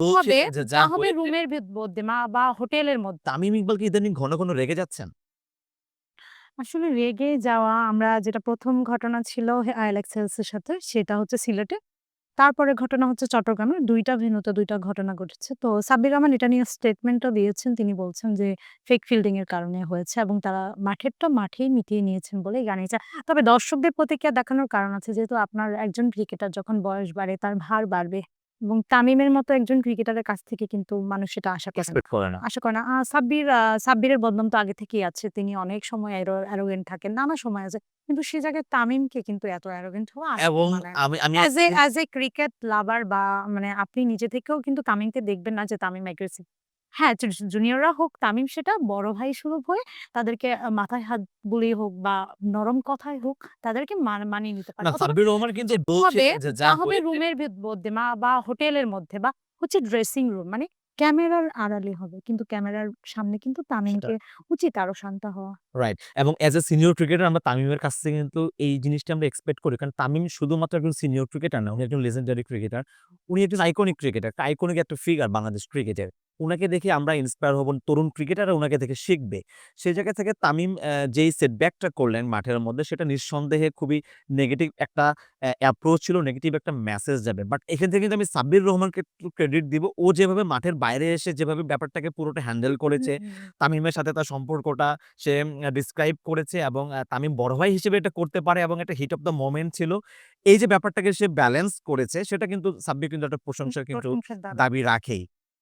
হবে তা হবে রুমের মধ্যে মা বা হোটেলের মধ্যে। তামিম ইকবাল কি ইদানিং ঘন, ঘন রেগে যাচ্ছেন? আসলে রেগে যাওয়া আমরা যেটা ১ম ঘটনা ছিল সাথে সেটা হচ্ছে সিলেটে। তারপরের ঘটনা হচ্ছে চট্টগ্রামে। ২ টা ভেন্যুতে ২ ঘটনা ঘটেছে। তো সাব্বির রহমান এটা নিয়ে স্টেটমেন্টও দিয়েছেন। তিনি বলছেন যে ফেক ফিল্ডিং এর কারণে হয়েছে এবং তারা মাঠেরটা মাঠেই মিটিয়ে নিয়েছেন বলেই জানিয়েছে। তবে দর্শকদের প্রতিক্রিয়া দেখানোর কারণ আছে। যেহেতু আপনার একজন ক্রিকেটার যখন বয়স বাড়ে তার ভার বাড়বে এবং তামিমের মতো একজন ক্রিকেটারের কাছ থেকে কিন্তু মানুষ সেটা আশা করে না। আশা করে না। সাব্বির সাব্বিরের বদনাম তো আগে থেকেই আছে। তিনি অনেক সময় অ্যারোগেন অ্যারোগেন্ট থাকেন। নানা সময় আছে। কিন্তু সে জায়গায় তামিমকে কিন্তু এত অ্যারোগেন্ট হওয়া এবং আমি অ্যাজ এ ক্রিকেট লাভার বা মানে আপনি নিজে থেকেও কিন্তু তামিমকে দেখবেন না যে তামিম অ্যাগ্রেসিভ। হ্যাঁ, জু জুনিয়ররা হোক তামিম সেটা বড় ভাই সুলভ হয়ে তাদেরকে আ মাথায় হাত বুলিয়ে হোক বা নরম কথায় হোক তাদেরকে মান মানিয়ে নিতে পারে। না অথবা সাব্বির রহমান কিন্তু বলছে হবে যে যা তা হবে হয়েছে রুমের মধ্যে মা বা হোটেলের মধ্যে বা হচ্ছে ড্রেসিং রুম মানে ক্যামেরার আড়ালে হবে। কিন্তু ক্যামেরার সামনে কিন্তু সেটা তামিমকে উচিত আরও শান্ত হওয়া। রাইট এবং এজ এ সিনিয়র ক্রিকেটার আমরা তামিমের কাছ থেকে কিন্তু এই জিনিসটা আমরা এক্সপেক্ট করি। কারণ তামিম শুধুমাত্র একজন সিনিয়র ক্রিকেটার না, উনি একজন লেজেন্ডারি ক্রিকেটার। উনি একজন আইকনিক ক্রিকেটার। আইকনিক একটা ফিগার বাংলাদেশ ক্রিকেটের। উনাকে দেখে আমরা ইন্সপায়ার হব, তরুণ ক্রিকেটাররা ওনাকে দেখে শিখবে। সেই জায়গা থেকে তামিম যেই সেটব্যাকটা করলেন মাঠের মধ্যে সেটা নিঃসন্দেহে খুবই নেগেটিভ একটা অ্যাপ্রোচ ছিল, নেগেটিভ একটা মেসেজ যাবে। বাট এখান থেকে কিন্তু আমি সাব্বির রহমানকে একটু ক্রেডিট দিব। ও যেভাবে মাঠের বাইরে এসে যেভাবে ব্যাপারটাকে পুরোটা হ্যান্ডেল করেছে। তামিমের সাথে তার সম্পর্কটা সে ডিসক্রাইব করেছে এবং তামিম বড় ভাই হিসেবে এটা করতে পারে এবং একটা হিট অফ দ্য মোমেন্ট ছিল। এই যে ব্যাপারটাকে সে ব্যালেন্স করেছে সেটা কিন্তু সাব্বির কিন্তু একটা প্রশংসা কিন্তু দাবি। দাবি রাখেই।